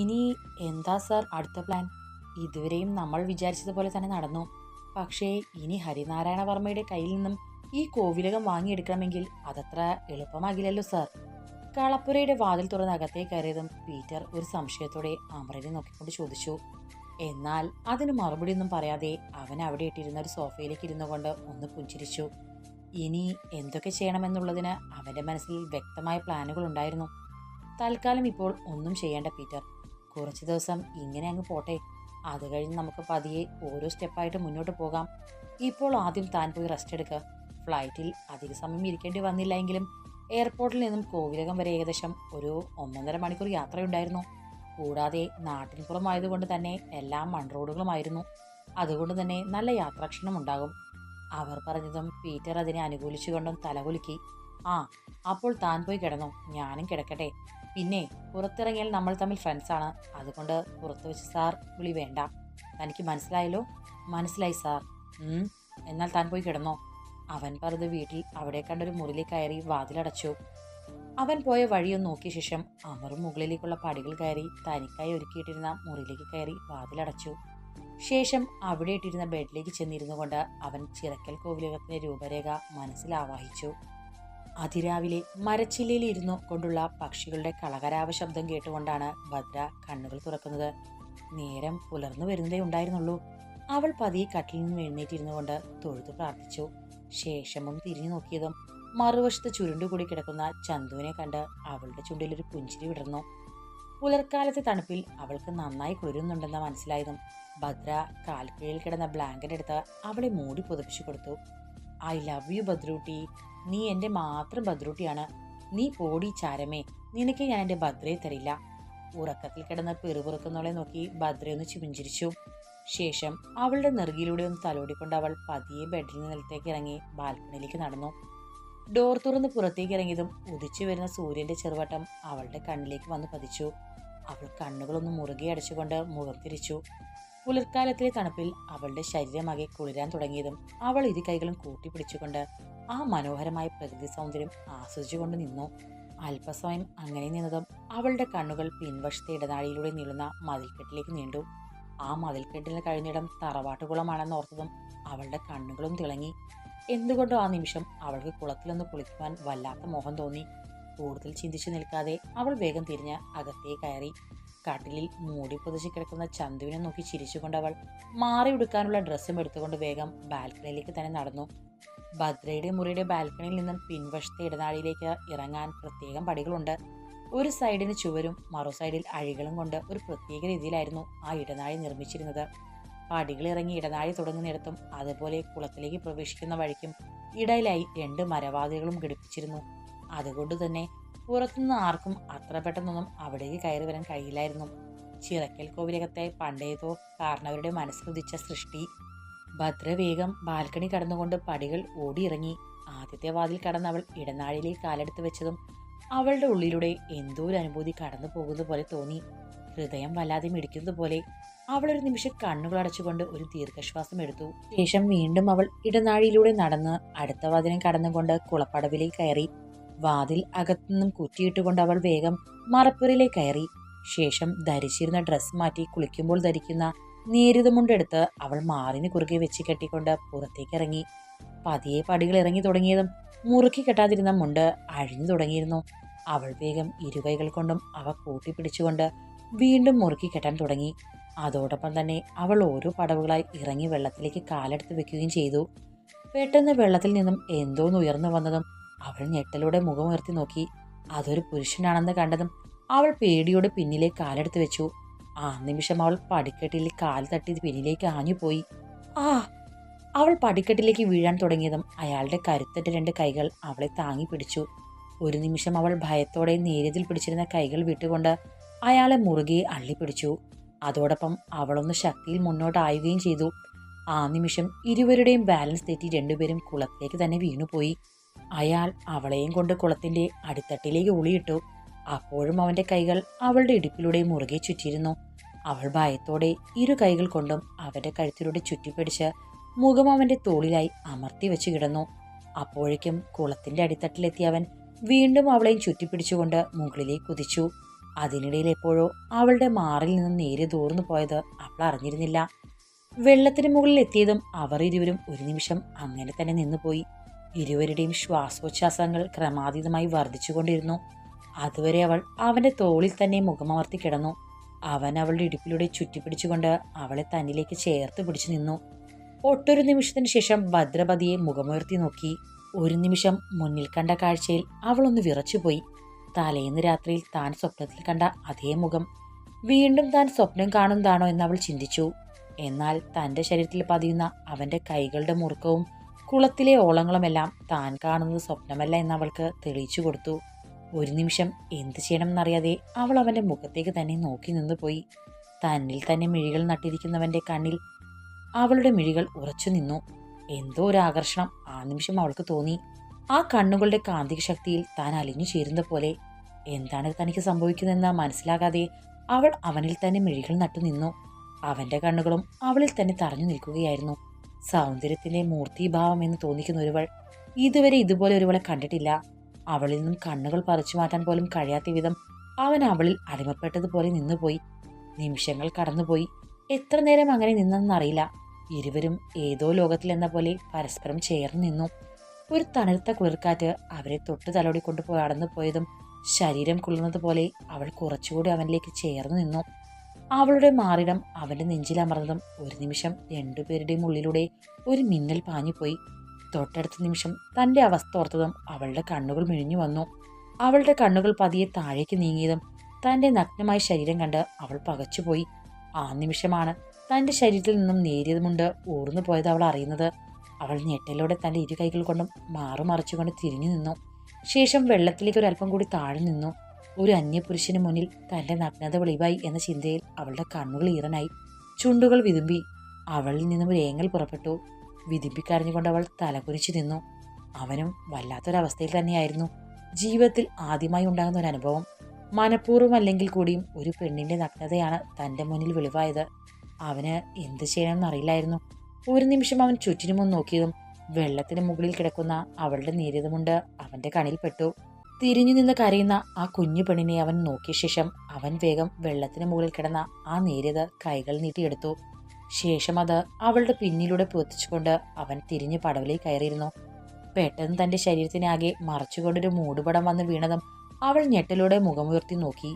ഇനി എന്താ സാർ അടുത്ത പ്ലാൻ? ഇതുവരെയും നമ്മൾ വിചാരിച്ചതുപോലെ തന്നെ നടന്നു. പക്ഷേ ഇനി ഹരിനാരായണ വർമ്മയുടെ കയ്യിൽ നിന്നും ഈ കോവിലകം വാങ്ങിയെടുക്കണമെങ്കിൽ അതത്ര എളുപ്പമാകില്ലല്ലോ സാർ. കളപ്പുരയുടെ വാതിൽ തുറന്ന് അകത്തേക്ക് കയറിയതും പീറ്റർ ഒരു സംശയത്തോടെ അമറിനെ നോക്കിക്കൊണ്ട് ചോദിച്ചു. എന്നാൽ അതിന് മറുപടി ഒന്നും പറയാതെ അവൻ അവിടെ ഇട്ടിരുന്ന ഒരു സോഫയിലേക്ക് ഇരുന്നു കൊണ്ട് ഒന്ന് പുഞ്ചിരിച്ചു. ഇനി എന്തൊക്കെ ചെയ്യണമെന്നുള്ളതിന് അവന്റെ മനസ്സിൽ വ്യക്തമായ പ്ലാനുകൾ ഉണ്ടായിരുന്നു. തൽക്കാലം ഇപ്പോൾ ഒന്നും ചെയ്യേണ്ട പീറ്റർ. കുറച്ച് ദിവസം ഇങ്ങനെ അങ്ങ് പോട്ടെ. അത് കഴിഞ്ഞ് നമുക്ക് പതിയെ ഓരോ സ്റ്റെപ്പായിട്ട് മുന്നോട്ട് പോകാം. ഇപ്പോൾ ആദ്യം താൻ പോയി റെസ്റ്റ് എടുക്കുക ഫ്ലൈറ്റിൽ അധിക സമയം ഇരിക്കേണ്ടി വന്നില്ല എങ്കിലും എയർപോർട്ടിൽ നിന്നും കോവിലകം വരെ ഏകദേശം ഒരു ഒന്നൊന്നര മണിക്കൂർ യാത്രയുണ്ടായിരുന്നു. കൂടാതെ നാട്ടിൻപുറമായതുകൊണ്ട് തന്നെ എല്ലാം മൺറോഡുകളുമായിരുന്നു അതുകൊണ്ട് തന്നെ നല്ല യാത്രാക്ഷണം ഉണ്ടാകും. അവർ പറഞ്ഞതും പീറ്റർ അതിനെ അനുകൂലിച്ചുകൊണ്ടും തലകുലുക്കി. ആ അപ്പോൾ താൻ പോയി കിടന്നു. ഞാനും കിടക്കട്ടെ. പിന്നെ പുറത്തിറങ്ങിയാൽ നമ്മൾ തമ്മിൽ ഫ്രണ്ട്സാണ് അതുകൊണ്ട് പുറത്ത് വെച്ച് സാർ വിളി വേണ്ട. തനിക്ക് മനസ്സിലായല്ലോ? മനസ്സിലായി സാർ എന്നാൽ താൻ പോയി കിടന്നോ. അവൻ പറഞ്ഞത് വീട്ടിൽ അവിടെ കണ്ടൊരു മുറിയിൽ കയറി വാതിലടച്ചു. അവൻ പോയ വഴിയൊന്ന് നോക്കിയ ശേഷം അമറും മുകളിലേക്കുള്ള പടികൾ കയറി തനിക്കായി ഒരുക്കിയിട്ടിരുന്ന മുറിയിലേക്ക് കയറി വാതിലടച്ചു. ശേഷം അവിടെ ഇട്ടിരുന്ന ബെഡിലേക്ക് ചെന്നിരുന്നു കൊണ്ട് അവൻ ചിറക്കൽ കോവിലകത്തിന്റെ രൂപരേഖ മനസ്സിൽ ആവാഹിച്ചു. അതിരാവിലെ മരച്ചില്ലയിൽ ഇരുന്നു കൊണ്ടുള്ള പക്ഷികളുടെ കളകരാവ ശബ്ദം കേട്ടുകൊണ്ടാണ് ഭദ്ര കണ്ണുകൾ തുറക്കുന്നത്. നേരം പുലർന്നു വരുന്നതേ ഉണ്ടായിരുന്നുള്ളൂ. അവൾ പതിയെ കട്ടിൽ നിന്ന് എഴുന്നേറ്റിരുന്നു കൊണ്ട് തൊഴുതു പ്രാർത്ഥിച്ചു. ശേഷമും തിരിഞ്ഞു നോക്കിയതും മറുവശത്ത് ചുരുണ്ടുകൂടി കിടക്കുന്ന ചന്തുവിനെ കണ്ട് അവളുടെ ചുണ്ടിൽ ഒരു പുഞ്ചിരി വിടർന്നു. പുലർക്കാലത്തെ തണുപ്പിൽ അവൾക്ക് നന്നായി കുളിരുന്നുണ്ടെന്ന് മനസ്സിലായതും ഭദ്ര കാൽക്കീഴിൽ കിടന്ന ബ്ലാങ്കറ്റ് എടുത്ത് അവളെ മൂടി പുതപ്പിച്ചു കൊടുത്തു. I love you Bhadrootty. നീ എന്റെ മാത്രം ഭദ്രൂട്ടിയാണ്. നീ പോടി ചാരമേ. നിനക്ക് ഞാൻ എന്റെ ഭദ്രയെ തരില്ല. ഉറക്കത്തിൽ കിടന്ന പിറുപിറുക്കുന്നവളെ നോക്കി ഭദ്രയൊന്ന് ചിമിഞ്ചിരിച്ചു. ശേഷം അവളുടെ നെറുകിലൂടെ ഒന്ന് തലോടിക്കൊണ്ട് അവൾ പതിയെ ബെഡിൽ നിന്ന് നിലത്തേക്ക് ഇറങ്ങി ബാൽക്കണിയിലേക്ക് നടന്നു. ഡോർ തുറന്ന് പുറത്തേക്ക് ഇറങ്ങിയതും ഉദിച്ചു വരുന്ന സൂര്യന്റെ ചെറുവട്ടം അവളുടെ കണ്ണിലേക്ക് വന്ന് പതിച്ചു. അവൾ കണ്ണുകളൊന്ന് മുറുകെ അടച്ചുകൊണ്ട് മുഖം തിരിച്ചു. പുലർക്കാലത്തിലെ തണുപ്പിൽ അവളുടെ ശരീരമാകെ കുളിരാൻ തുടങ്ങിയതും അവൾ ഇരു കൈകളും കൂട്ടിപ്പിടിച്ചുകൊണ്ട് ആ മനോഹരമായ പ്രകൃതി സൗന്ദര്യം ആസ്വദിച്ചുകൊണ്ട് നിന്നു. അല്പസമയം അങ്ങനെ നിന്നതും അവളുടെ കണ്ണുകൾ പിൻവശത്തെ ഇടനാഴിയിലൂടെ നീളുന്ന മതിൽക്കെട്ടിലേക്ക് നീണ്ടു. ആ മതിൽക്കെട്ടിന് കഴിഞ്ഞിടം തറവാട്ടുകുളമാണെന്ന് ഓർത്തതും അവളുടെ കണ്ണുകളും തിളങ്ങി. എന്തുകൊണ്ടോ ആ നിമിഷം അവൾക്ക് കുളത്തിലൊന്ന് കുളിക്കുവാൻ വല്ലാത്ത മോഹം തോന്നി. കൂടുതൽ ചിന്തിച്ചു നിൽക്കാതെ അവൾ വേഗം തിരിഞ്ഞ് അകത്തേ കയറി. കട്ടിലിൽ മൂടി പുതച്ച് കിടക്കുന്ന ചന്തുവിനെ നോക്കി ചിരിച്ചുകൊണ്ട് അവൾ മാറി ഉടുക്കാനുള്ള ഡ്രസ്സും എടുത്തുകൊണ്ട് വേഗം ബാൽക്കണിയിലേക്ക് തന്നെ നടന്നു. ഭദ്രയുടെ മുറിയുടെ ബാൽക്കണിയിൽ നിന്നും പിൻവശത്തെ ഇടനാഴിയിലേക്ക് ഇറങ്ങാൻ പ്രത്യേകം പടികളുണ്ട്. ഒരു സൈഡിന് ചുവരും മറു സൈഡിൽ അഴികളും കൊണ്ട് ഒരു പ്രത്യേക രീതിയിലായിരുന്നു ആ ഇടനാഴി നിർമ്മിച്ചിരുന്നത്. പടികൾ ഇറങ്ങി ഇടനാഴി തുടങ്ങുന്നിടത്തും അതുപോലെ കുളത്തിലേക്ക് പ്രവേശിക്കുന്ന വഴിക്കും ഇടയിലായി രണ്ട് മരവാതിലുകളും ഘടിപ്പിച്ചിരുന്നു. അതുകൊണ്ട് തന്നെ പുറത്തുനിന്ന് ആർക്കും അത്ര പെട്ടെന്നൊന്നും അവിടേക്ക് കയറി വരാൻ കഴിയില്ലായിരുന്നു. ചിറക്കൽ കോവിലകത്തെ പണ്ടേതോ കാരണവരുടെ മനസ്സിലുദിച്ച സൃഷ്ടി. ഭദ്ര വേഗം ബാൽക്കണി കടന്നുകൊണ്ട് പടികൾ ഓടിയിറങ്ങി. ആദ്യത്തെ വാതിൽ കടന്ന് അവൾ ഇടനാഴിയിലേക്ക് കാലെടുത്ത് വെച്ചതും അവളുടെ ഉള്ളിലൂടെ എന്തോ ഒരു അനുഭൂതി കടന്നു പോകുന്ന പോലെ തോന്നി. ഹൃദയം വല്ലാതെ മിടിക്കുന്നത് പോലെ അവൾ ഒരു നിമിഷം കണ്ണുകൾ അടച്ചുകൊണ്ട് ഒരു ദീർഘശ്വാസം എടുത്തു. ശേഷം വീണ്ടും അവൾ ഇടനാഴിയിലൂടെ നടന്ന് അടുത്ത വാതിലും കടന്നുകൊണ്ട് കുളപ്പടവിലേക്ക് കയറി. വാതിൽ അകത്തുനിന്നും കുറ്റിയിട്ടുകൊണ്ട് അവൾ വേഗം മറപ്പുരയിലേക്ക് കയറി. ശേഷം ധരിച്ചിരുന്ന ഡ്രസ് മാറ്റി കുളിക്കുമ്പോൾ ധരിക്കുന്ന നേരിതമുണ്ടെടുത്ത് അവൾ മാറിന് കുറുകെ വെച്ച് കെട്ടിക്കൊണ്ട് പുറത്തേക്ക് ഇറങ്ങി പതിയെ പടികൾ ഇറങ്ങി തുടങ്ങിയതും മുറുക്കി കെട്ടാതിരുന്ന മുണ്ട് അഴിഞ്ഞു തുടങ്ങിയിരുന്നു. അവൾ വേഗം ഇരുവൈകൾ കൊണ്ടും അവ കൂട്ടിപ്പിടിച്ചുകൊണ്ട് വീണ്ടും മുറുക്കി കെട്ടാൻ തുടങ്ങി. അതോടൊപ്പം തന്നെ അവൾ ഓരോ പടവുകളായി ഇറങ്ങി വെള്ളത്തിലേക്ക് കാലെടുത്ത് വെക്കുകയും ചെയ്തു. പെട്ടെന്ന് വെള്ളത്തിൽ നിന്നും എന്തോന്ന് ഉയർന്നു വന്നതും അവൾ ഞെട്ടലോടെ മുഖമുയർത്തി നോക്കി. അതൊരു പുരുഷനാണെന്ന് കണ്ടതും അവൾ പേടിയോട് പിന്നിലേക്ക് കാലെടുത്ത് വെച്ചു. ആ നിമിഷം അവൾ പടിക്കെട്ടിൽ കാൽ തട്ടി പിന്നിലേക്ക് ആഞ്ഞുപോയി. ആ അവൾ പടിക്കെട്ടിലേക്ക് വീഴാൻ തുടങ്ങിയതും അയാളുടെ കരുത്തറ്റ രണ്ട് കൈകൾ അവളെ താങ്ങി പിടിച്ചു. ഒരു നിമിഷം അവൾ ഭയത്തോടെ നേരിയതിൽ പിടിച്ചിരുന്ന കൈകൾ വിട്ടുകൊണ്ട് അയാളെ മുറുകെ അള്ളിപ്പിടിച്ചു. അതോടൊപ്പം അവളൊന്ന് ശക്തിയിൽ മുന്നോട്ടായുകയും ചെയ്തു. ആ നിമിഷം ഇരുവരുടെയും ബാലൻസ് തെറ്റി രണ്ടുപേരും കുളത്തിലേക്ക് തന്നെ വീണുപോയി. അയാൾ അവളെയും കൊണ്ട് കുളത്തിന്റെ അടിത്തട്ടിലേക്ക് ഉളിയിട്ടു അപ്പോഴും അവന്റെ കൈകൾ അവളുടെ ഇടുപ്പിലൂടെ മുറുകെ ചുറ്റിയിരുന്നു. അവൾ ഭയത്തോടെ ഇരു കൈകൾ കൊണ്ടും അവന്റെ കഴുത്തിലൂടെ ചുറ്റിപ്പിടിച്ച് മുഖം അവന്റെ തോളിലായി അമർത്തി വെച്ച് കിടന്നു. അപ്പോഴേക്കും കുളത്തിന്റെ അടിത്തട്ടിലെത്തിയ അവൻ വീണ്ടും അവളെയും ചുറ്റിപ്പിടിച്ചുകൊണ്ട് മുകളിലേക്ക് കുതിച്ചു. അതിനിടയിൽ എപ്പോഴോ അവളുടെ മാറിൽ നിന്ന് നേരെ തോർന്നു പോയത് അവൾ അറിഞ്ഞിരുന്നില്ല. വെള്ളത്തിന് മുകളിൽ എത്തിയതും അവർ ഇരുവരും ഒരു നിമിഷം അങ്ങനെ തന്നെ നിന്നുപോയി. ഇരുവരുടെയും ശ്വാസോച്ഛ്വാസങ്ങൾ ക്രമാതീതമായി വർദ്ധിച്ചുകൊണ്ടിരുന്നു. അതുവരെ അവൾ അവന്റെ തോളിൽ തന്നെ മുഖമമർത്തി കിടന്നു. അവൻ അവളുടെ ഇടുപ്പിലൂടെ ചുറ്റിപ്പിടിച്ചുകൊണ്ട് അവളെ തന്നിലേക്ക് ചേർത്ത് പിടിച്ചു നിന്നു. ഒട്ടൊരു നിമിഷത്തിന് ശേഷം ഭദ്രപതിയെ മുഖമുയർത്തി നോക്കി. ഒരു നിമിഷം മുന്നിൽ കണ്ട കാഴ്ചയിൽ അവളൊന്ന് വിറച്ചുപോയി. തലേന്ന് രാത്രിയിൽ താൻ സ്വപ്നത്തിൽ കണ്ട അതേ മുഖം. വീണ്ടും താൻ സ്വപ്നം കാണുന്നതാണോ എന്ന് അവൾ ചിന്തിച്ചു. എന്നാൽ തന്റെ ശരീരത്തിൽ പതിയുന്ന അവന്റെ കൈകളുടെ മുറുക്കവും കുളത്തിലെ ഓളങ്ങളുമെല്ലാം താൻ കാണുന്നത് സ്വപ്നമല്ല എന്ന് അവൾക്ക് തെളിയിച്ചു കൊടുത്തു. ഒരു നിമിഷം എന്ത് ചെയ്യണമെന്നറിയാതെ അവൾ അവന്റെ മുഖത്തേക്ക് തന്നെ നോക്കി നിന്നുപോയി തന്നിൽ തന്നെ മിഴികൾ നട്ടിരിക്കുന്നവന്റെ കണ്ണിൽ അവളുടെ മിഴികൾ ഉറച്ചു നിന്നു. എന്തോ ഒരു ആകർഷണം ആ നിമിഷം അവൾക്ക് തോന്നി. ആ കണ്ണുകളുടെ കാന്തിക ശക്തിയിൽ താൻ അലിഞ്ഞു ചേരുന്ന പോലെ. എന്താണ് തനിക്ക് സംഭവിക്കുന്നതെന്ന് മനസ്സിലാകാതെ അവൾ അവനിൽ തന്നെ മിഴികൾ നട്ടു നിന്നു അവന്റെ കണ്ണുകളും അവളിൽ തന്നെ തറഞ്ഞു നിൽക്കുകയായിരുന്നു. സൗന്ദര്യത്തിന്റെ മൂർത്തിഭാവം എന്ന് തോന്നിക്കുന്ന ഒരുവൾ ഇതുവരെ ഇതുപോലെ ഒരുവളെ കണ്ടിട്ടില്ല. അവളിൽ നിന്നും കണ്ണുകൾ പറിച്ചു മാറ്റാൻ പോലും കഴിയാത്ത വിധം അവൻ അവളിൽ അടിമപ്പെട്ടതുപോലെ നിന്നുപോയി. നിമിഷങ്ങൾ കടന്നുപോയി. എത്ര നേരം അങ്ങനെ നിന്നെന്നറിയില്ല. ഇരുവരും ഏതോ ലോകത്തിൽ എന്ന പോലെ പരസ്പരം ചേർന്ന് നിന്നു. ഒരു തണുത്ത കുളിർക്കാറ്റ് അവരെ തൊട്ട് തലോടി കൊണ്ടുപോയി അടന്നു പോയതും ശരീരം കുളിർന്നതുപോലെ അവൾ കുറച്ചുകൂടി അവനിലേക്ക് ചേർന്ന് നിന്നു. അവളുടെ മാറിടം അവന്റെ നെഞ്ചിലമർന്നതും ഒരു നിമിഷം രണ്ടുപേരുടെയും ഉള്ളിലൂടെ ഒരു മിന്നൽ പാഞ്ഞുപോയി. തൊട്ടടുത്ത നിമിഷം തന്റെ അവസ്ഥ ഓർത്തതും അവളുടെ കണ്ണുകൾ മിഴിഞ്ഞു വന്നു. അവളുടെ കണ്ണുകൾ പതിയെ താഴേക്ക് നീങ്ങിയതും തന്റെ നഗ്നമായ ശരീരം കണ്ട് അവൾ പകച്ചുപോയി. ആ നിമിഷമാണ് തന്റെ ശരീരത്തിൽ നിന്നും നേരിയതുമുണ്ട് ഊർന്നു പോയത് അവൾ അറിയുന്നത്. അവൾ ഞെട്ടലോടെ തന്റെ ഇരു കൈകൾ കൊണ്ടും മാറുമറച്ചുകൊണ്ട് തിരിഞ്ഞു നിന്നു. ശേഷം വെള്ളത്തിലേക്ക് ഒരല്പം കൂടി താഴെ നിന്നു. ഒരു അന്യപുരുഷന് മുന്നിൽ തന്റെ നഗ്നത വെളിവായി എന്ന ചിന്തയിൽ അവളുടെ കണ്ണുകൾ ഈറനായി. ചുണ്ടുകൾ വിതുമ്പി അവളിൽ നിന്നും രേങ്ങൽ പുറപ്പെട്ടു. വിതുമ്പിക്കരഞ്ഞുകൊണ്ട് അവൾ തലകുരിച്ചു നിന്നു. അവനും വല്ലാത്തൊരവസ്ഥയിൽ തന്നെയായിരുന്നു. ജീവിതത്തിൽ ആദ്യമായി ഉണ്ടാകുന്ന ഒരു അനുഭവം. മനഃപൂർവം അല്ലെങ്കിൽ കൂടിയും ഒരു പെണ്ണിന്റെ നഗ്നതയാണ് തന്റെ മുന്നിൽ വെളിവായത്. അവന് എന്ത് ചെയ്യണമെന്ന് അറിയില്ലായിരുന്നു. ഒരു നിമിഷം അവൻ ചുറ്റിനുമൊന്ന് നോക്കിയതും വെള്ളത്തിന് മുകളിൽ കിടക്കുന്ന അവളുടെ നീരിതമുണ്ട് അവന്റെ കണ്ണിൽ പെട്ടു. തിരിഞ്ഞു നിന്ന് കരയുന്ന ആ കുഞ്ഞു പെണ്ണിനെ അവൻ നോക്കിയ ശേഷം അവൻ വേഗം വെള്ളത്തിന് മുകളിൽ കിടന്ന ആ നേരിയത് കൈകൾ നീട്ടിയെടുത്തു. ശേഷം അത് അവളുടെ പിന്നിലൂടെ പൊത്തിച്ചുകൊണ്ട് അവൻ തിരിഞ്ഞ് പടവിലേക്ക് കയറിയിരുന്നു. പെട്ടെന്ന് തന്റെ ശരീരത്തിനാകെ മറച്ചുകൊണ്ടൊരു മൂടുപടം വന്ന് വീണതും അവൾ ഞെട്ടലൂടെ മുഖമുയർത്തി നോക്കി.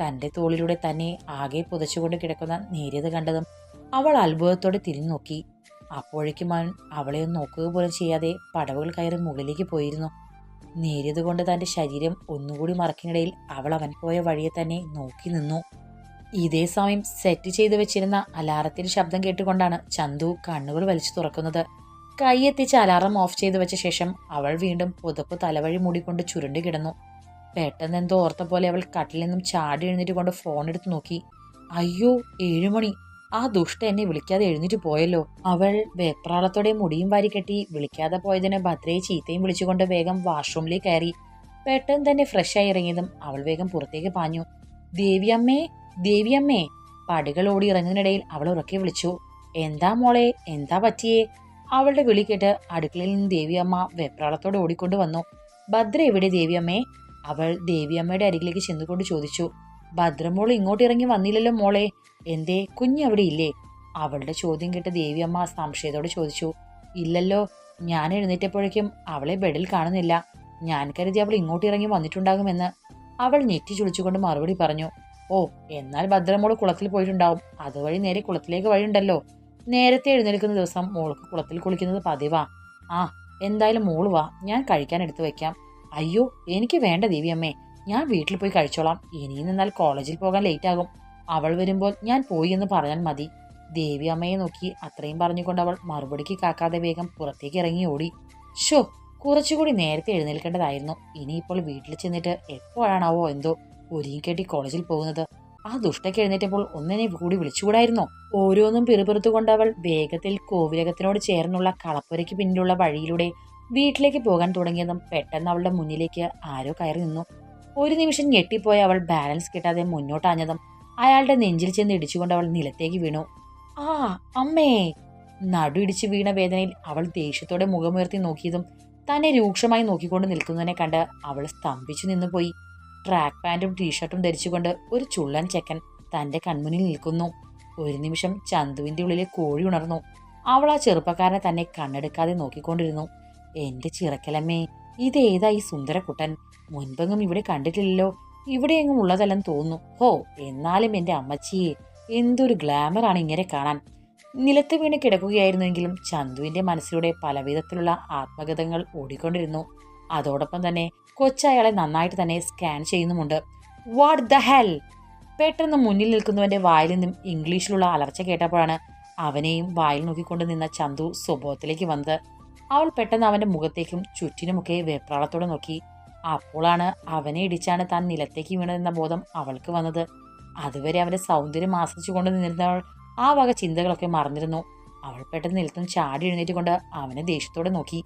തന്റെ തോളിലൂടെ തന്നെ ആകെ പുതച്ചുകൊണ്ട് കിടക്കുന്ന നേരിയത് കണ്ടതും അവൾ അത്ഭുതത്തോടെ തിരിഞ്ഞു നോക്കി. അപ്പോഴേക്കും അവൻ അവളെ നോക്കുക പോലും ചെയ്യാതെ പടവുകൾ കയറി മുകളിലേക്ക് പോയിരുന്നു. നേരിയത് തന്റെ ശരീരം ഒന്നുകൂടി മറക്കിനിടയിൽ അവൾ അവൻ പോയ വഴിയെ തന്നെ നോക്കി നിന്നു. ഇതേ സമയം സെറ്റ് ചെയ്തു വെച്ചിരുന്ന അലാറത്തിന്റെ ശബ്ദം കേട്ടുകൊണ്ടാണ് ചന്തു കണ്ണുകൾ വലിച്ചു തുറക്കുന്നത്. കൈയെത്തിച്ച് അലാറം ഓഫ് ചെയ്തു വെച്ച ശേഷം അവൾ വീണ്ടും പുതപ്പ് തലവഴി മൂടിക്കൊണ്ട് ചുരുണ്ടു കിടന്നു. പെട്ടെന്ന് എന്തോ ഓർത്ത പോലെ അവൾ കട്ടിൽ നിന്നും ചാടി എഴുന്നേറ്റ് കൊണ്ട് ഫോൺ എടുത്ത് നോക്കി. അയ്യോ ഏഴുമണി. ആ ദുഷ്ട എന്നെ വിളിക്കാതെ എഴുന്നേറ്റ് പോയല്ലോ. അവൾ വേപ്രാളത്തോടെ മുടിയും വാരി കെട്ടി വിളിക്കാതെ പോയതിന് ഭദ്രയെ ചീത്തയും വിളിച്ചുകൊണ്ട് വേഗം വാഷ്റൂമിലേക്ക് കയറി. പെട്ടെന്ന് തന്നെ ഫ്രഷ് ആയി ഇറങ്ങിയതും അവൾ വേഗം പുറത്തേക്ക് പാഞ്ഞു. ദേവിയമ്മേ ദേവിയമ്മേ പടികൾ ഓടി ഇറങ്ങുന്നതിനിടയിൽ അവൾ ഉറക്കെ വിളിച്ചു. എന്താ മോളെ എന്താ പറ്റിയേ? അവളുടെ വിളി കേട്ട് അടുക്കളയിൽ നിന്ന് ദേവിയമ്മ വെപ്രാളത്തോടെ ഓടിക്കൊണ്ട് വന്നു. ഭദ്ര എവിടെ ദേവിയമ്മേ? അവൾ ദേവിയമ്മയുടെ അരികിലേക്ക് ചെന്നുകൊണ്ട് ചോദിച്ചു. ഭദ്രമോൾ ഇങ്ങോട്ട് ഇറങ്ങി വന്നില്ലല്ലോ മോളെ. എന്തേ കുഞ്ഞ് അവിടെ ഇല്ലേ? അവളുടെ ചോദ്യം കേട്ട് ദേവിയമ്മ സംശയത്തോടെ ചോദിച്ചു. ഇല്ലല്ലോ ഞാൻ എഴുന്നേറ്റപ്പോഴേക്കും അവളെ ബെഡിൽ കാണുന്നില്ല. ഞാൻ കരുതി അവൾ ഇങ്ങോട്ട് ഇറങ്ങി വന്നിട്ടുണ്ടാകുമെന്ന്. അവൾ ഞെറ്റി ചുളിച്ചുകൊണ്ട് മറുപടി പറഞ്ഞു. ഓ എന്നാൽ ഭദ്രമോൾ കുളത്തിൽ പോയിട്ടുണ്ടാവും. അതുവഴി നേരെ കുളത്തിലേക്ക് വഴിയുണ്ടല്ലോ. നേരത്തെ എഴുന്നേൽക്കുന്ന ദിവസം മോൾക്ക് കുളത്തിൽ കുളിക്കുന്നത് പതിവാ. ആ എന്തായാലും മോൾ വാ. ഞാൻ കഴിക്കാൻ എടുത്തു വയ്ക്കാം അയ്യോ എനിക്ക് വേണ്ട ദേവിയമ്മേ ഞാൻ വീട്ടിൽ പോയി കഴിച്ചോളാം. ഇനിയും നിന്നാൽ കോളേജിൽ പോകാൻ ലേറ്റ് ആകും. അവൾ വരുമ്പോൾ ഞാൻ പോയി എന്ന് പറഞ്ഞാൽ മതി. ദേവി അമ്മയെ നോക്കി അത്രയും പറഞ്ഞുകൊണ്ട് അവൾ മറുപടിക്ക് കാക്കാതെ വേഗം പുറത്തേക്ക് ഇറങ്ങി ഓടി. ഷോ കുറച്ചുകൂടി നേരത്തെ എഴുന്നേൽക്കേണ്ടതായിരുന്നു. ഇനിയിപ്പോൾ വീട്ടിൽ ചെന്നിട്ട് എപ്പോഴാണാവോ എന്തോ ഒരുങ്ങിക്കെട്ടി കോളേജിൽ പോകുന്നത്. ആ ദുഷ്ടയ്ക്ക് എഴുന്നേറ്റപ്പോൾ ഒന്നിനെ കൂടി വിളിച്ചുകൂടായിരുന്നോ? ഓരോന്നും പിറുപിറുത്തുകൊണ്ട് അവൾ വേഗത്തിൽ കോവിലകത്തിനോട് ചേർന്നുള്ള കളപ്പുരയ്ക്ക് പിന്നിലുള്ള വഴിയിലൂടെ വീട്ടിലേക്ക് പോകാൻ തുടങ്ങിയതും പെട്ടെന്ന് അവളുടെ മുന്നിലേക്ക് ആരോ കയറി നിന്നു. ഒരു നിമിഷം ഞെട്ടിപ്പോയ അവൾ ബാലൻസ് കിട്ടാതെ മുന്നോട്ടാഞ്ഞതും അയാളുടെ നെഞ്ചിൽ ചെന്ന് ഇടിച്ചുകൊണ്ട് അവൾ നിലത്തേക്ക് വീണു. ആ അമ്മേ! നടു ഇടിച്ച് വീണ വേദനയിൽ അവൾ ദേഷ്യത്തോടെ മുഖമുയർത്തി നോക്കിയതും തന്നെ രൂക്ഷമായി നോക്കിക്കൊണ്ട് നിൽക്കുന്നതിനെ കണ്ട് അവൾ സ്തംഭിച്ചു നിന്നുപോയി ട്രാക്ക് പാന്റും ടീഷർട്ടും ധരിച്ചുകൊണ്ട് ഒരു ചുള്ളൻ ചെക്കൻ തന്റെ കൺമുന്നിൽ നിൽക്കുന്നു. ഒരു നിമിഷം ചന്തുവിന്റെ ഉള്ളിലെ കോഴി ഉണർന്നു. അവൾ ആ ചെറുപ്പക്കാരനെ തന്നെ കണ്ണെടുക്കാതെ നോക്കിക്കൊണ്ടിരുന്നു. എന്റെ ചിറക്കലമ്മേ ഇതേതാ ഈ സുന്ദരക്കുട്ടൻ? മുൻപെങ്ങും ഇവിടെ കണ്ടിട്ടില്ലല്ലോ. ഇവിടെയെങ്ങും ഉള്ളതല്ലെന്ന് തോന്നുന്നു. ഹോ എന്നാലും എന്റെ അമ്മച്ചിയെ എന്തൊരു ഗ്ലാമറാണ് ഇങ്ങനെ കാണാൻ. നിലത്ത് വീണ് കിടക്കുകയായിരുന്നുവെങ്കിലും ചന്തുവിന്റെ മനസ്സിലൂടെ പലവിധത്തിലുള്ള ആത്മഗതങ്ങൾ ഓടിക്കൊണ്ടിരുന്നു. അതോടൊപ്പം തന്നെ കൊച്ചയാളെ നന്നായിട്ട് തന്നെ സ്കാൻ ചെയ്യുന്നുമുണ്ട്. വാട്ട് ദ ഹെൽ പെട്ടെന്ന് മുന്നിൽ നിൽക്കുന്നവന്റെ വായിൽ നിന്നും ഇംഗ്ലീഷിലുള്ള അലർച്ച കേട്ടപ്പോഴാണ് അവനെയും വായിൽ നോക്കിക്കൊണ്ട് നിന്ന ചന്തു സ്വഭാവത്തിലേക്ക് വന്നത്. അവൾ പെട്ടെന്ന് അവന്റെ മുഖത്തേക്കും ചുറ്റിനുമൊക്കെ വെപ്രാളത്തോടെ നോക്കി. അപ്പോളാണ് അവനെ ഇടിച്ചാണ് താൻ നിലത്തേക്ക് വീണതെന്ന ബോധം അവൾക്ക് വന്നത്. അതുവരെ അവന്റെ സൗന്ദര്യം ആസ്വദിച്ചുകൊണ്ട് നിന്നിരുന്നവൾ ആ വക ചിന്തകളൊക്കെ മറന്നിരുന്നു. അവൾ പെട്ടെന്ന് നിലത്തും ചാടി എഴുന്നേറ്റുകൊണ്ട് അവനെ ദേഷ്യത്തോടെ നോക്കി.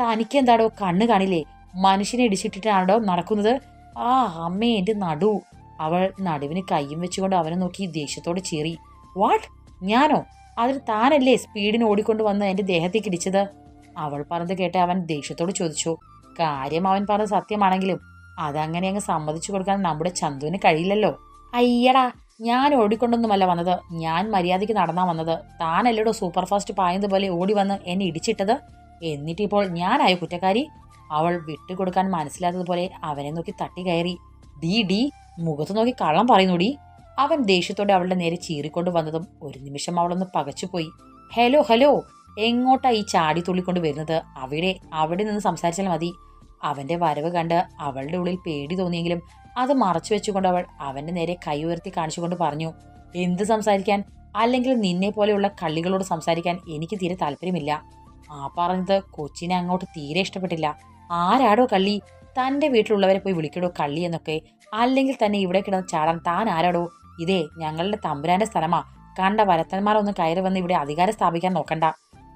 തനിക്ക് എന്താടോ കണ്ണ് കാണില്ലേ? മനുഷ്യനെ ഇടിച്ചിട്ടിട്ടാണോ നടക്കുന്നത്? ആ അമ്മേ എന്റെ നടു. അവൾ നടുവിന് കയ്യും വെച്ചുകൊണ്ട് അവനെ നോക്കി ദേഷ്യത്തോടെ ചീറി. വാട്ട്? ഞാനോ? അതിന് താനല്ലേ സ്പീഡിന് ഓടിക്കൊണ്ട് വന്ന് എന്റെ ദേഹത്തേക്ക് ഇടിച്ചത്? അവൾ പറഞ്ഞത് കേട്ട് അവൻ ദേഷ്യത്തോട് ചോദിച്ചു കാര്യം അവൻ പറഞ്ഞ സത്യമാണെങ്കിലും അതങ്ങനെ അങ്ങ് സമ്മതിച്ചു കൊടുക്കാൻ നമ്മുടെ ചന്തുവിന് കഴിയില്ലല്ലോ. അയ്യടാ ഞാൻ ഓടിക്കൊണ്ടൊന്നുമല്ല വന്നത്. ഞാൻ മര്യാദയ്ക്ക് നടന്നാ വന്നത്. താനല്ലടോ സൂപ്പർ ഫാസ്റ്റ് പായുന്നത് ഓടി വന്ന് എന്നെ ഇടിച്ചിട്ടത്? എന്നിട്ടിപ്പോൾ ഞാനായ കുറ്റക്കാരി? അവൾ വിട്ടുകൊടുക്കാൻ മനസ്സിലാത്തതുപോലെ അവനെ നോക്കി തട്ടി കയറി. ഡി ഡി മുഖത്ത് നോക്കി കള്ളം പറയുന്നുടി. അവൻ ദേഷ്യത്തോടെ അവളുടെ നേരെ ചീറിക്കൊണ്ട് വന്നതും ഒരു നിമിഷം അവളൊന്ന് പകച്ചുപോയി. ഹലോ ഹലോ എങ്ങോട്ടാ ഈ ചാടി തുള്ളിക്കൊണ്ട് വരുന്നത്? അവിടെ അവിടെ നിന്ന് സംസാരിച്ചാൽ മതി. അവന്റെ വരവ് കണ്ട് അവളുടെ ഉള്ളിൽ പേടി തോന്നിയെങ്കിലും അത് മറച്ചു വെച്ചുകൊണ്ട് അവൾ അവന്റെ നേരെ കൈ ഉയർത്തി കാണിച്ചുകൊണ്ട് പറഞ്ഞു എന്ത് സംസാരിക്കാൻ? അല്ലെങ്കിൽ നിന്നെ പോലെയുള്ള കള്ളികളോട് സംസാരിക്കാൻ എനിക്ക് തീരെ താല്പര്യമില്ല. ആ പറഞ്ഞത് കൊച്ചിനെ അങ്ങോട്ട് തീരെ ഇഷ്ടപ്പെട്ടില്ല. ആരാടോ കള്ളി? തന്റെ വീട്ടിലുള്ളവരെ പോയി വിളിക്കടോ കള്ളി എന്നൊക്കെ? അല്ലെങ്കിൽ തന്നെ ഇവിടെ കിടന്ന് ചാടാൻ താൻ ആരാടോ? ഇതേ ഞങ്ങളുടെ തമ്പുരാന്റെ സ്ഥലമാ. കണ്ട വരത്തന്മാരൊന്നും കയറി വന്ന് ഇവിടെ അധികാരം സ്ഥാപിക്കാൻ നോക്കണ്ട.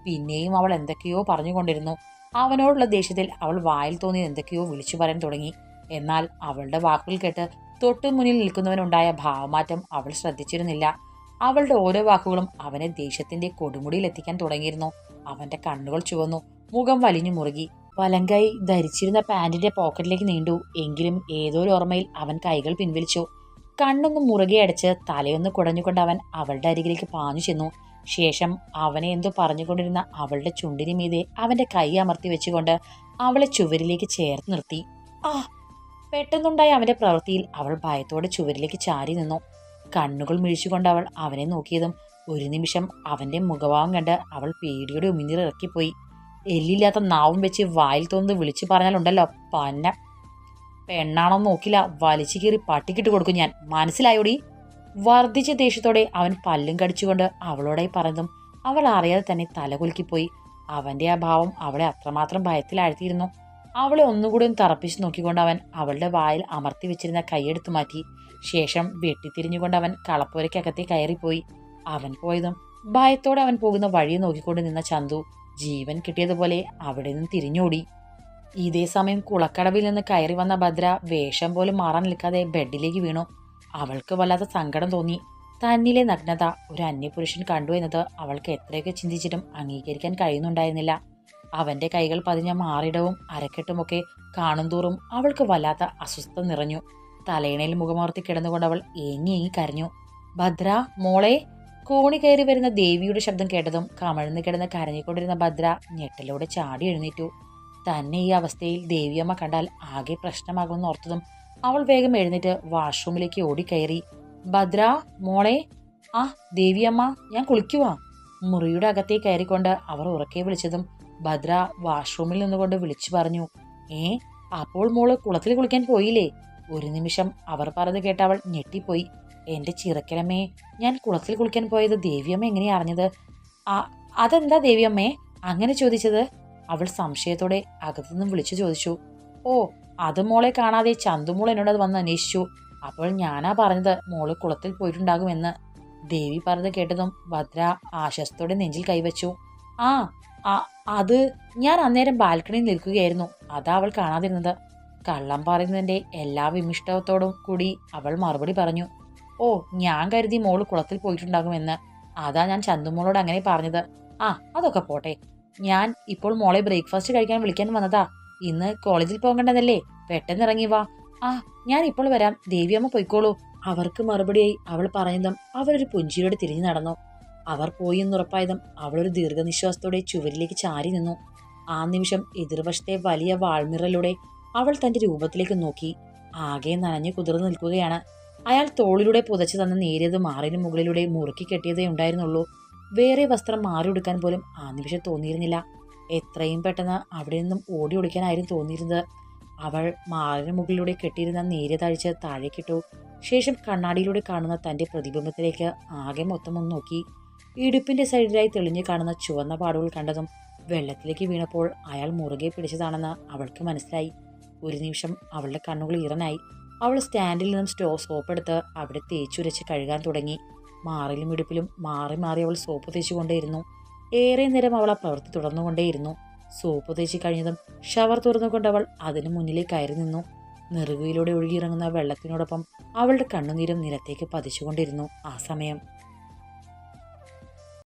പിന്നെയും അവൾ എന്തൊക്കെയോ പറഞ്ഞുകൊണ്ടിരുന്നു. അവനോടുള്ള ദേഷ്യത്തിൽ അവൾ വായിൽ തോന്നി എന്തൊക്കെയോ വിളിച്ചു പറയാൻ തുടങ്ങി. എന്നാൽ അവളുടെ വാക്കുകൾ കേട്ട് തൊട്ടു മുന്നിൽ നിൽക്കുന്നവനുണ്ടായ ഭാവമാറ്റം അവൾ ശ്രദ്ധിച്ചിരുന്നില്ല. അവളുടെ ഓരോ വാക്കുകളും അവനെ ദേഷ്യത്തിന്റെ കൊടുമുടിയിൽ എത്തിക്കാൻ തുടങ്ങിയിരുന്നു. അവന്റെ കണ്ണുകൾ ചുവന്നു മുഖം വലിഞ്ഞു മുറുകി. വലങ്കൈ ധരിച്ചിരുന്ന പാന്റിന്റെ പോക്കറ്റിലേക്ക് നീണ്ടു. എങ്കിലും ഏതോ ഓർമ്മയിൽ അവൻ കൈകൾ പിൻവലിച്ചു. കണ്ണൊന്ന് മുറുകെ അടിച്ച് തലയൊന്ന് കുടഞ്ഞുകൊണ്ട് അവൻ അവളുടെ അരികിലേക്ക് പാഞ്ഞു ചെന്നു. ശേഷം അവനെ എന്തോ പറഞ്ഞുകൊണ്ടിരുന്ന അവളുടെ ചുണ്ടിന് മീതെ അവന്റെ കൈ അമർത്തി വെച്ചുകൊണ്ട് അവളെ ചുവരിലേക്ക് ചേർത്ത് നിർത്തി. ആ പെട്ടെന്നുണ്ടായ അവന്റെ പ്രവൃത്തിയിൽ അവൾ ഭയത്തോടെ ചുവരിലേക്ക് ചാരി നിന്നു. കണ്ണുകൾ മിഴിച്ചുകൊണ്ട് അവൾ അവനെ നോക്കിയതും ഒരു നിമിഷം അവന്റെ മുഖഭാവം കണ്ട് അവൾ പേടിയോടെ ഉമിനീറിറക്കിപ്പോയി എല്ലില്ലാത്ത നാവും വെച്ച് വായിൽ തോന്നു വിളിച്ചു പറഞ്ഞാലുണ്ടല്ലോ പന്ന പെണ്ണാണോ നോക്കില്ല. വലിച്ചു കീറി പട്ടിക്കിട്ട് കൊടുക്കും ഞാൻ. മനസ്സിലായോടി? വർദ്ധിച്ച ദേഷ്യത്തോടെ അവൻ പല്ലും കടിച്ചുകൊണ്ട് അവളോടായി പറഞ്ഞതും അവൾ അറിയാതെ തന്നെ തലകുലുക്കിപ്പോയി. അവന്റെ ആ ഭാവം അവളെ അത്രമാത്രം ഭയത്തിലാഴ്ത്തിയിരുന്നു. അവളെ ഒന്നുകൂടി ഒന്ന് തറപ്പിച്ച് നോക്കിക്കൊണ്ട് അവൻ അവളുടെ വായിൽ അമർത്തി വെച്ചിരുന്ന കൈയെടുത്തു മാറ്റി. ശേഷം വെട്ടിത്തിരിഞ്ഞുകൊണ്ട് അവൻ കളപ്പുരയ്ക്കകത്തെ കയറിപ്പോയി. അവൻ പോയതും ഭയത്തോടെ അവൻ പോകുന്ന വഴി നോക്കിക്കൊണ്ട് നിന്ന ചന്തു ജീവൻ കിട്ടിയതുപോലെ അവിടെ നിന്ന് തിരിഞ്ഞോടി. ഇതേ സമയം കുളക്കടവിൽ നിന്ന് കയറി വന്ന ഭദ്ര വേഷം പോലും മാറാൻ നിൽക്കാതെ ബെഡിലേക്ക് വീണു. അവൾക്ക് വല്ലാത്ത സങ്കടം തോന്നി. തന്നിലെ നഗ്നത ഒരു അന്യപുരുഷൻ കണ്ടു എന്നത് അവൾക്ക് എത്രയൊക്കെ ചിന്തിച്ചിട്ടും അംഗീകരിക്കാൻ കഴിയുന്നുണ്ടായിരുന്നില്ല. അവന്റെ കൈകൾ പതിഞ്ഞ മാറിടവും അരക്കെട്ടുമൊക്കെ കാണുന്തോറും അവൾക്ക് വല്ലാത്ത അസ്വസ്ഥത നിറഞ്ഞു. തലയിണയിൽ മുഖമോർത്തി കിടന്നുകൊണ്ട് അവൾ ഏങ്ങി ഏങ്ങി കരഞ്ഞു. ഭദ്ര മോളെ കോണി കയറി വരുന്ന ദേവിയുടെ ശബ്ദം കേട്ടതും കമഴ്ന്നു കിടന്ന് കരഞ്ഞിക്കൊണ്ടിരുന്ന ഭദ്ര ഞെട്ടലോടെ ചാടി എഴുന്നേറ്റു. തന്നെ ഈ അവസ്ഥയിൽ ദേവിയമ്മ കണ്ടാൽ ആകെ പ്രശ്നമാകുമെന്ന് ഓർത്തതും അവൾ വേഗം എഴുന്നേറ്റ് വാഷ്റൂമിലേക്ക് ഓടിക്കയറി. ഭദ്ര മോളെ ആ ദേവിയമ്മ ഞാൻ കുളിക്കുവാ. മുറിയുടെ അകത്തേ കയറിക്കൊണ്ട് അവർ ഉറക്കെ വിളിച്ചതും ഭദ്ര വാഷ്റൂമിൽ നിന്നുകൊണ്ട് വിളിച്ചു പറഞ്ഞു ഏ അപ്പോൾ മോൾ കുളത്തിൽ കുളിക്കാൻ പോയില്ലേ? ഒരു നിമിഷം അവർ പറഞ്ഞു കേട്ട് അവൾ ഞെട്ടിപ്പോയി. എന്റെ ചിറക്കലമ്മേ ഞാൻ കുളത്തിൽ കുളിക്കാൻ പോയത് ദേവിയമ്മ എങ്ങനെയാ അറിഞ്ഞത്? അതെന്താ ദേവിയമ്മേ അങ്ങനെ ചോദിച്ചത്? അവൾ സംശയത്തോടെ അകത്തുനിന്നും വിളിച്ചു ചോദിച്ചു ഓ അത് മോളെ കാണാതെ ചന്തുമോൾ എന്നോട് അത് വന്ന് അന്വേഷിച്ചു. അപ്പോൾ ഞാനാ പറഞ്ഞത് മോൾ കുളത്തിൽ പോയിട്ടുണ്ടാകുമെന്ന്. ദേവി പറഞ്ഞത് കേട്ടതും ഭദ്ര ആശ്വാസത്തോടെ നെഞ്ചിൽ കൈവച്ചു. ആ അത് ഞാൻ അന്നേരം ബാൽക്കണിയിൽ നിൽക്കുകയായിരുന്നു. അതാ അവൾ കാണാതിരുന്നത്. കള്ളം പറയുന്നതിന്റെ എല്ലാ വിമിഷ്ടത്തോടും കൂടി അവൾ മറുപടി പറഞ്ഞു ഓ ഞാൻ കരുതി മോൾ കുളത്തിൽ പോയിട്ടുണ്ടാകുമെന്ന്. അതാ ഞാൻ ചന്തുമോളോട് അങ്ങനെ പറഞ്ഞത്. ആ അതൊക്കെ പോട്ടെ. ഞാൻ ഇപ്പോൾ മോളെ ബ്രേക്ക്ഫാസ്റ്റ് കഴിക്കാൻ വിളിക്കാൻ വന്നതാ. ഇന്ന് കോളേജിൽ പോകേണ്ടതല്ലേ പെട്ടെന്ന് ഇറങ്ങി വാ. ആ ഞാൻ ഇപ്പോൾ വരാം. ദേവിയമ്മ പൊയ്ക്കോളൂ. അവർക്ക് മറുപടിയായി അവൾ പറയുന്നതും അവരൊരു പുഞ്ചിരിയോടെ തിരിഞ്ഞു നടന്നു. അവർ പോയി എന്നുറപ്പായതും അവളൊരു ദീർഘനിശ്വാസത്തോടെ ചുവരിലേക്ക് ചാരി നിന്നു. ആ നിമിഷം എതിർവശത്തെ വലിയ വാൾമിറലിലൂടെ അവൾ തന്റെ രൂപത്തിലേക്ക് നോക്കി. ആകെ നനഞ്ഞു കുതിർന്നു നിൽക്കുകയാണ്. അയാൾ തോളിലൂടെ പുതച്ചു തന്ന നേരിയത് മാറിന് മുകളിലൂടെ മുറുക്കി കെട്ടിയതേ ഉണ്ടായിരുന്നുള്ളൂ. വേറെ വസ്ത്രം മാറിയെടുക്കാൻ പോലും ആ നിമിഷം തോന്നിയിരുന്നില്ല. എത്രയും പെട്ടെന്ന് അവിടെ നിന്നും ഓടി ഒളിക്കാനായിരുന്നു തോന്നിയിരുന്നത്. അവൾ മാറിന് മുകളിലൂടെ കെട്ടിയിരുന്ന നേരെ താഴ്ച താഴേക്കിട്ടു. ശേഷം കണ്ണാടിയിലൂടെ കാണുന്ന തന്റെ പ്രതിബിംബത്തിലേക്ക് ആകെ മൊത്തം ഒന്ന് നോക്കി. ഇടുപ്പിന്റെ സൈഡിലായി തെളിഞ്ഞു കാണുന്ന ചുവന്ന പാടുകൾ കണ്ടതും വെള്ളത്തിലേക്ക് വീണപ്പോൾ അയാൾ മുറുകെ പിടിച്ചതാണെന്ന് അവൾക്ക് മനസ്സിലായി. ഒരു നിമിഷം അവളുടെ കണ്ണുകൾ ഇറനായി അവൾ സ്റ്റാൻഡിൽ നിന്നും സ്റ്റോ സോപ്പ് എടുത്ത് അവിടെ തേച്ചുരച്ച് കഴുകാൻ തുടങ്ങി. മാറിലും ഇടുപ്പിലും മാറി മാറി അവൾ സോപ്പ് തേച്ചുകൊണ്ടേയിരുന്നു. ഏറെ നേരം അവൾ ആ പ്രവൃത്തി തുടർന്നുകൊണ്ടേയിരുന്നു. സോപ്പ് തേച്ച് കഴിഞ്ഞതും ഷവർ തുറന്നുകൊണ്ട് അവൾ അതിനു മുന്നിലേക്ക് കയറി നിന്നു. നെറുകയിലൂടെ ഒഴുകിയിറങ്ങുന്ന വെള്ളത്തിനോടൊപ്പം അവളുടെ കണ്ണുനീരും നിലത്തേക്ക് പതിച്ചുകൊണ്ടിരുന്നു ആ സമയം.